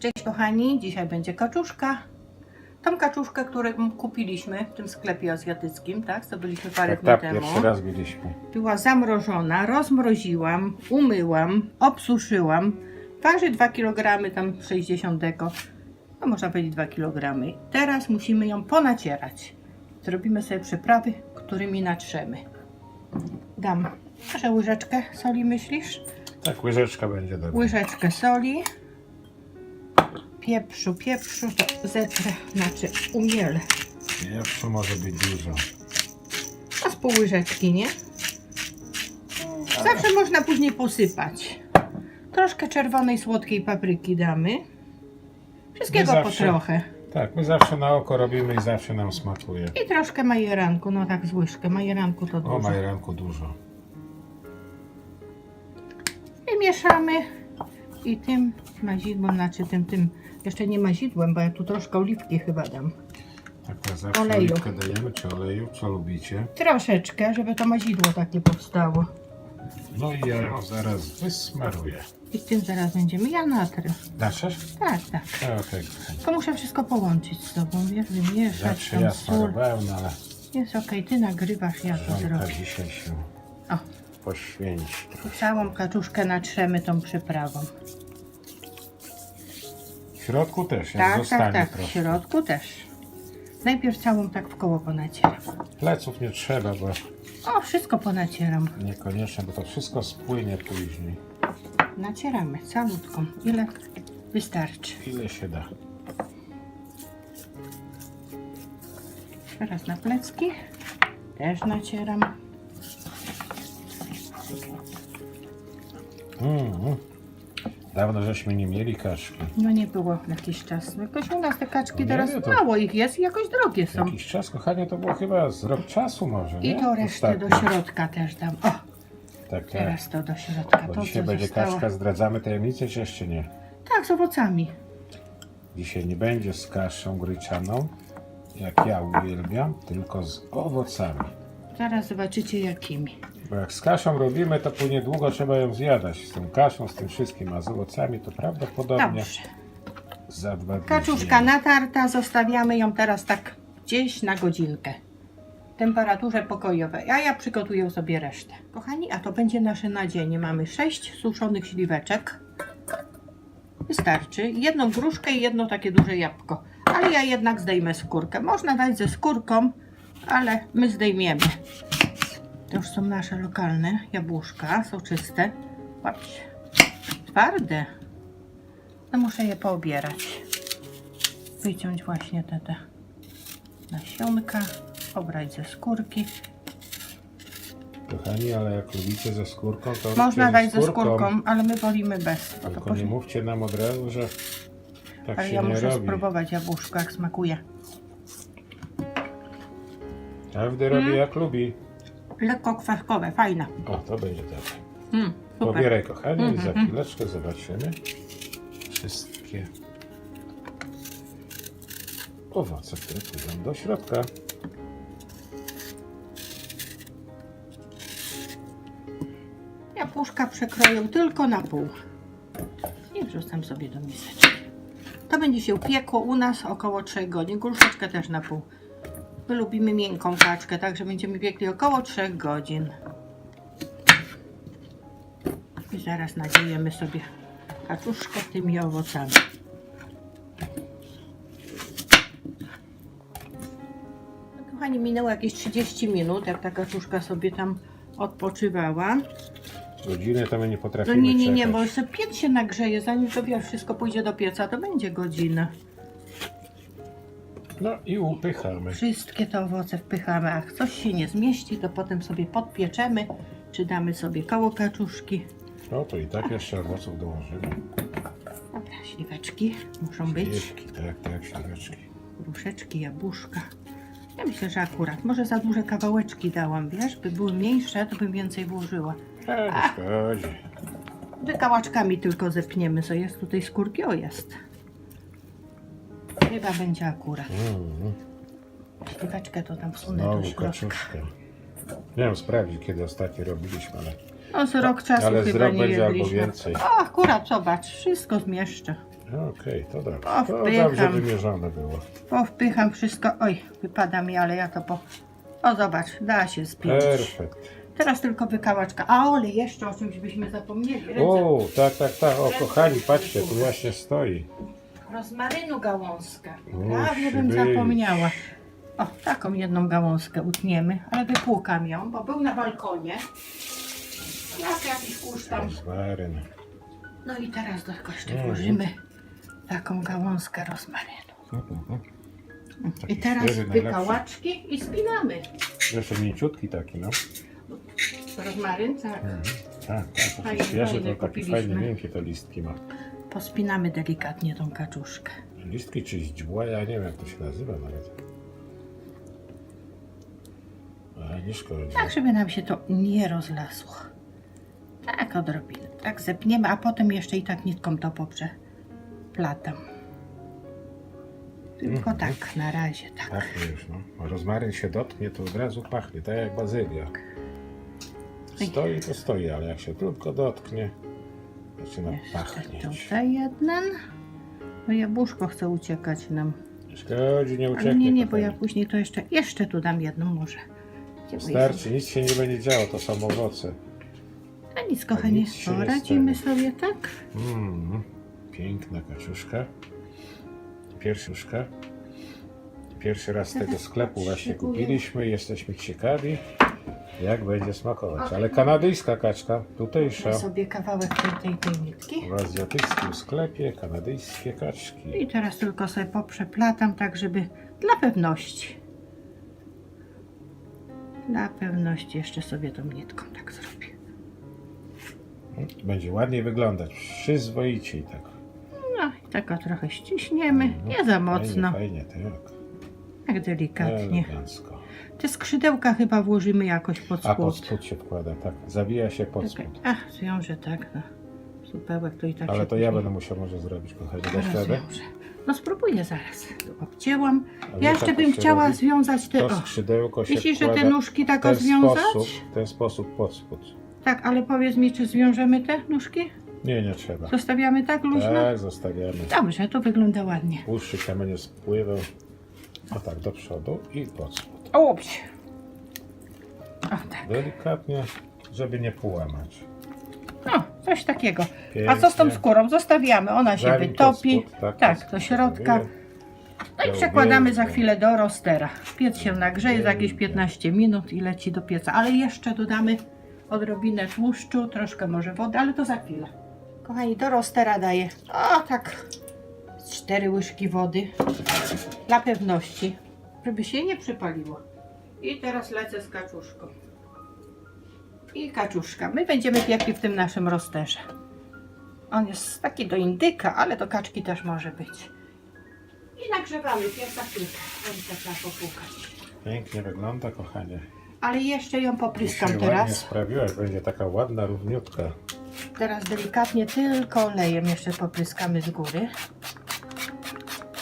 Cześć kochani, dzisiaj będzie kaczuszka. Tą kaczuszkę, którą kupiliśmy w tym sklepie azjatyckim, tak? Co byliśmy parę Tak, dni tak, temu. pierwszy raz byliśmy. Była zamrożona, rozmroziłam, umyłam, obsuszyłam. Waży 2 kg, tam 60 deko. No można powiedzieć 2 kg. Teraz musimy ją ponacierać. Zrobimy sobie przyprawy, którymi natrzemy. Dam może łyżeczkę soli, myślisz? Tak, łyżeczka będzie dobra. łyżeczkę soli, pieprzu, pieprzu, to zetrę, znaczy umielę. Pieprzu może być dużo. A z pół łyżeczki, nie? Zawsze można później posypać. Troszkę czerwonej, słodkiej papryki damy. Wszystkiego My po zawsze- trochę. Tak, my zawsze na oko robimy i zawsze nam smakuje. I troszkę majeranku, no tak z łyżkę. Majeranku to O, dużo. majeranku dużo. I mieszamy. I tym mazidłem, znaczy tym, tym, jeszcze nie mazidłem, bo ja tu troszkę oliwki chyba dam. Tak, to zawsze Oleju. oliwkę dajemy, czy oleju, co lubicie. Troszeczkę, żeby to mazidło takie powstało. No i ja ją zaraz wysmaruję. I z tym zaraz będziemy. Ja natrę. Natrzesz? Tak, tak. Okej. Tylko muszę wszystko połączyć z tobą, wiesz, wymieszać Zawsze ja sól. smarowałem, no ale Jest okej, ty nagrywasz, ja to żonka zrobię. dzisiaj się O, poświęci. całą kaczuszkę natrzemy tą przyprawą. W środku też, jak Tak, zostanie tak, tak, w środku też. Najpierw całą tak w koło ponacieram. Pleców nie trzeba, bo O, wszystko ponacieram. niekoniecznie, bo to wszystko spłynie później. Nacieramy calutką. Ile wystarczy. Ile się da. Teraz na plecki. Też nacieram. Mm. Dawno żeśmy nie mieli kaszki. No nie było jakiś czas. Jakoś u nas te kaczki No nie teraz wiem, to- mało ich jest i jakoś drogie są. Jakiś czas, kochanie, to było chyba z rok czasu może, nie? I to resztę do Ostatnio. środka też dam. O, Tak, tak. teraz to do środka. Bo To, dzisiaj co będzie zostało. kaszka, zdradzamy tajemnicę, czy jeszcze nie? Tak, z owocami. Dzisiaj nie będzie z kaszą gryczaną, jak ja uwielbiam, tylko z owocami. Zaraz zobaczycie jakimi. Bo jak z kaszą robimy, to później długo trzeba ją zjadać. Z tą kaszą, z tym wszystkim, a z owocami to prawdopodobnie Dobrze. za dwa dni. Kaczuszka natarta. Zostawiamy ją teraz tak gdzieś na godzinkę. W temperaturze pokojowej. A ja przygotuję sobie resztę. Kochani, a to będzie nasze nadzienie. Mamy sześć suszonych śliweczek. Wystarczy. Jedną gruszkę i jedno takie duże jabłko. Ale ja jednak zdejmę skórkę. Można dać ze skórką, ale my zdejmiemy. To już są nasze lokalne jabłuszka, soczyste. Patrz, twarde. No muszę je poobierać. Wyciąć właśnie te, te nasionka, obrać ze skórki. Kochani, ale jak lubicie ze skórką, to Można dać ze skórką, ale my wolimy bez. To Tylko nie później- mówcie nam od razu, że tak Ale się ja nie muszę robi. spróbować jabłuszko, jak smakuje. Każdy robi jak lubi. Lekko kwaskowe, fajne. O, to będzie dobre. Mm, super. Pobieraj kochani i za Mhm. chwileczkę zobaczymy wszystkie owoce, które pójdą do środka. Jabłuszka przekroję tylko na pół. I wrzucam sobie do miseczki. To będzie się piekło u nas około 3 godzin. Gruszeczkę też na pół. My lubimy miękką kaczkę, także będziemy piekli około 3 godzin. I zaraz nadziejemy sobie kaczuszkę tymi owocami. No, Kochani, minęło jakieś 30 minut, jak ta kaczuszka sobie tam odpoczywała. Godziny to my nie No potrafimy nie, nie, nie, czekać. bo jeszcze piec się nagrzeje, zanim to wiesz, wszystko pójdzie do pieca, to będzie godzina. No i upychamy. Wszystkie te owoce wpychamy, a coś się nie zmieści, to potem sobie podpieczemy, czy damy sobie koło kaczuszki. No to i tak jeszcze owoców dołożymy. Dobra, śliweczki muszą być, Śliweczki, tak, tak, śliweczki. gruszeczki, jabłuszka. Ja myślę, że akurat, może za duże kawałeczki dałam, wiesz, by były mniejsze, to bym więcej włożyła. E, nie szkodzi. Wykałaczkami tylko zepniemy, co jest tutaj skórki, o jest. Chyba będzie akurat. Mm, to tam wsunę do znowu środka. kaczuszka. Miałem sprawdzić, kiedy ostatnio robiliśmy, ale No z rok czasu Ale chyba nie będzie albo jedliśmy. więcej. O, akurat zobacz, wszystko zmieszczę. Okej, to dobrze. O, To wpycham. dobrze wymierzone było. Powpycham wszystko. Oj, wypada mi, ale ja to po... O, zobacz, da się spiąć. Perfekt. Teraz tylko wykałaczka. A, ale jeszcze o czymś byśmy zapomnieli. Ręce O, tak, tak, tak. O, kochani, patrzcie, tu właśnie stoi. Rozmarynu gałązkę. Musi Prawie bym być. zapomniała. O, taką jedną gałązkę utniemy, ale wypłukam ją, bo był na balkonie. Jak jakiś kurz tam. Rozmaryn. No i teraz do kości Mhm. włożymy taką gałązkę rozmarynu. Taki I teraz najlepszy. wykałaczki i spinamy. Zresztą mięciutki taki, no. Rozmaryn, tak. Tak, tak, Fajny, taki świeży, fajny to taki kupiliśmy. fajny, miękkie te listki ma. Pospinamy delikatnie tą kaczuszkę. Listki czy źdźbła, ja nie wiem jak to się nazywa nawet. Ale nie szkodzi. Tak, żeby nam się to nie rozlasło. Tak odrobinę. Tak zepniemy, a potem jeszcze i tak nitką to poprze platam. Tylko Mhm. tak, na razie tak. Pachnie już, no. Rozmaryn się dotknie, to od razu pachnie, tak jak bazylia. Stoi to stoi, ale jak się tylko dotknie, zaczyna pachnieć. tutaj jeden. No jabłuszko chce uciekać nam. Szkodzi, nie ucieknie. Ale nie, nie, bo ja później to jeszcze, jeszcze tu dam jedną może. Gdzie Starczy, nic się nie będzie działo, to są owoce. A nic, kochani, nic się nie poradzimy sobie tak? Mm, piękna kaczuszka. Pierwszuszka. Pierwszy raz tego sklepu właśnie kupiliśmy. Jesteśmy ciekawi, jak będzie smakować. Ale kanadyjska kaczka, tutejsza. Sobie kawałek tej, tej, nitki. W azjatyckim sklepie kanadyjskie kaczki. I teraz tylko sobie poprzeplatam, tak żeby dla pewności. Dla pewności jeszcze sobie tą nitką tak zrobię. Będzie ładniej wyglądać. Przyzwoicie i tak. No i tak o trochę ściśniemy, nie za mocno, Fajnie, fajnie tak. Tak delikatnie. Elegancko. Te skrzydełka chyba włożymy jakoś pod A pod spód. spód się wkłada, tak. Zawija się pod Czekaj, spód. Ach, zwiążę tak, no. Supełek to i tak Ale się to ja później będę musiał może zrobić, kochani. Dasz zaraz radę? No spróbuję zaraz. Tu obcięłam. Ale Ja tak jeszcze to bym się chciała robi. związać te... To O, skrzydełko się myślisz, że te nóżki w tak ten związać? sposób, w ten sposób pod spód. Tak, ale powiedz mi, czy zwiążemy te nóżki? Nie, nie trzeba. Zostawiamy tak luźno? Tak, zostawiamy. Dobrze, to wygląda ładnie. Dłuższy kamień spływał. O tak, do przodu i pod spód. Opć. O tak. Delikatnie, żeby nie połamać. No, coś takiego. A co z tą skórą? Zostawiamy, ona się Zanim pod wytopi. spód, tak, Tak, do spód środka. zrobię. No i przekładamy za chwilę do rostera. Piec się nagrzeje za jakieś Uwielbiam. 15 minut i leci do pieca. Ale jeszcze dodamy odrobinę tłuszczu, troszkę może wody, ale to za chwilę. Kochani, do rostera daję, o tak, 4 łyżki wody dla pewności, żeby się nie przypaliło. I teraz lecę z kaczuszką. I kaczuszka. My będziemy piekli w tym naszym rosterze. On jest taki do indyka, ale do kaczki też może być. I nagrzewamy pierwsza chwilkę. Ręce trzeba popłukać. Pięknie wygląda, kochanie. Ale jeszcze ją popryskam ładnie teraz. sprawiła, jak będzie taka ładna, równiutka. Teraz delikatnie tylko olejem jeszcze popryskamy z góry.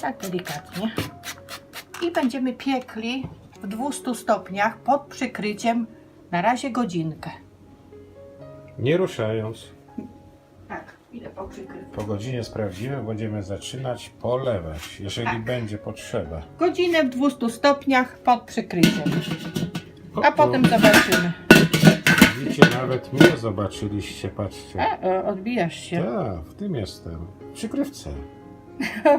Tak delikatnie. I będziemy piekli w 200 stopniach pod przykryciem na razie godzinkę. Nie ruszając. Tak, idę po przykryciu. Po godzinie sprawdzimy, będziemy zaczynać polewać, jeżeli Tak. będzie potrzeba. Godzinę w 200 stopniach pod przykryciem. A potem zobaczymy. Widzicie, nawet mnie zobaczyliście, patrzcie. E, e, odbijasz się. Tak, w tym jestem. W przykrywce.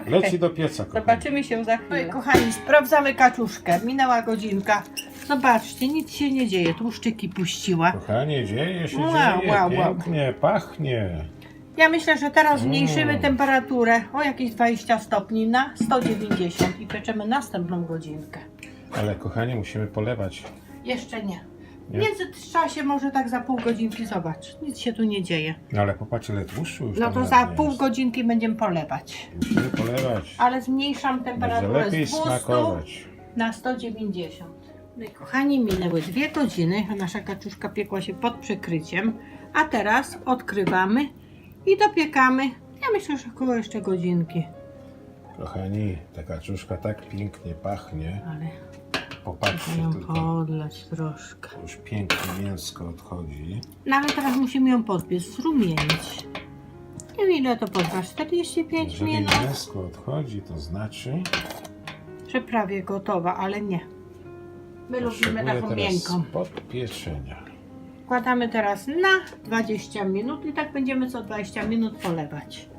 Leci do pieca, kochani. Zobaczymy się za chwilę. Kochani, sprawdzamy kaczuszkę. Minęła godzinka. Zobaczcie, nic się nie dzieje. Tłuszczyki puściła. Kochanie, dzieje się, Wow, dzieje. wow, wow. Pięknie, pachnie. Ja myślę, że teraz zmniejszymy Mm. temperaturę o jakieś 20 stopni na 190 i pieczemy następną godzinkę. Ale kochanie, musimy polewać. Jeszcze nie. W międzyczasie może tak za pół godzinki zobacz. Nic się tu nie dzieje. No ale popatrz, ile tłuszczu już No tam to za pół jest. godzinki będziemy polewać. Musimy polewać. Ale zmniejszam Będzie temperaturę lepiej z 200 smakować. na 190. No i kochani, minęły dwie godziny. Nasza kaczuszka piekła się pod przykryciem. A teraz odkrywamy i dopiekamy. Ja myślę, że około jeszcze godzinki. Kochani, ta kaczuszka tak pięknie pachnie. Ale Popatrzcie ją tylko. podlać troszkę. Już pięknie mięsko odchodzi. No ale teraz musimy ją podpiec, zrumienić. Nie wiem ile to potrwa, 45 Jeżeli minut. mięsko odchodzi, to znaczy, Że prawie gotowa, ale nie. My lubimy potrzebuje taką teraz miękką. podpieczenia. Wkładamy teraz na 20 minut i tak będziemy co 20 minut polewać.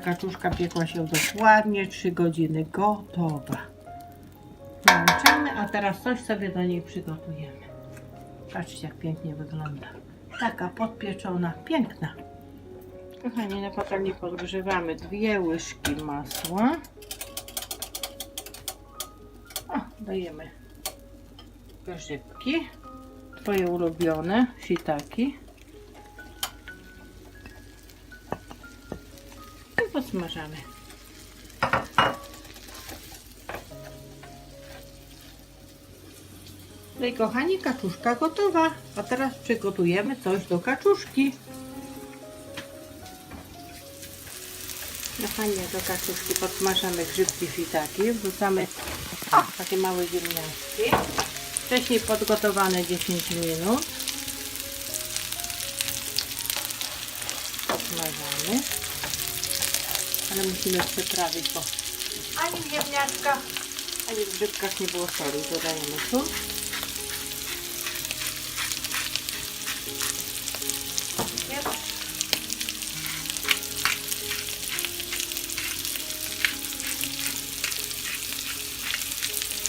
Kaczuszka piekła się dokładnie 3 godziny. Gotowa. Włączamy, a teraz coś sobie do niej przygotujemy. Patrzcie, jak pięknie wygląda. Taka podpieczona, piękna. Kochani, na patelni podgrzewamy dwie łyżki masła. O, dajemy grzybki. Twoje ulubione, shiitaki. I podsmażamy. No i kochani, kaczuszka gotowa. A teraz przygotujemy coś do kaczuszki. Kochani, do kaczuszki podsmażamy grzybki fitaki. Wrzucamy takie małe ziemniaczki. Wcześniej podgotowane 10 minut. Podsmażamy. Ale musimy przyprawić, bo ani w ziemniaczkach, ani w grzybkach nie było soli. Dodajemy tu.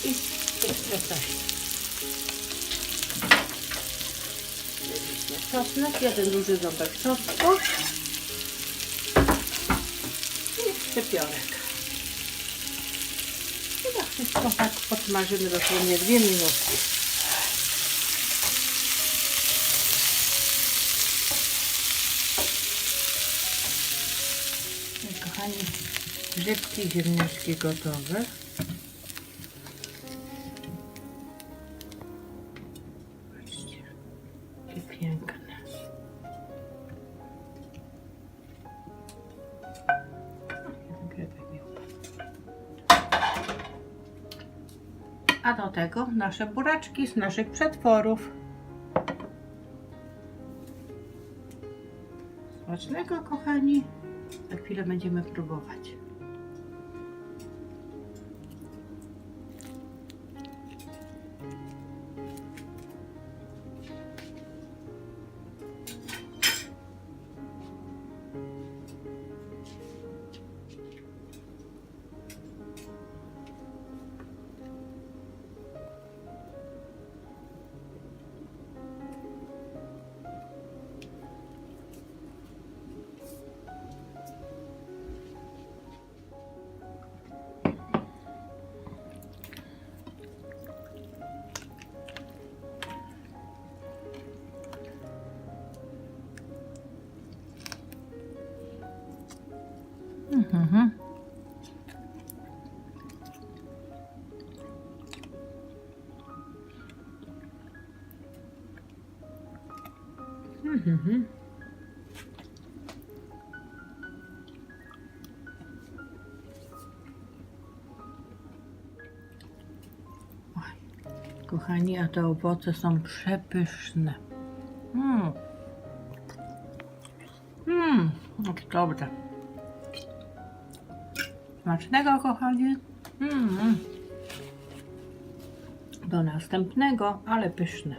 I jeszcze coś. Czosnek, jeden duży ząbek czosnku szczypiorek. I to wszystko tak podsmażymy dosłownie dwie minutki. No i kochani, grzybki ziemniaczki gotowe. Tego nasze buraczki z naszych przetworów. Smacznego, kochani. Za chwilę będziemy próbować. Mhm. Kochani, a te owoce są przepyszne. Mmm. Mmm, jak dobre. Smacznego, kochani. Mm. Do następnego, ale pyszne.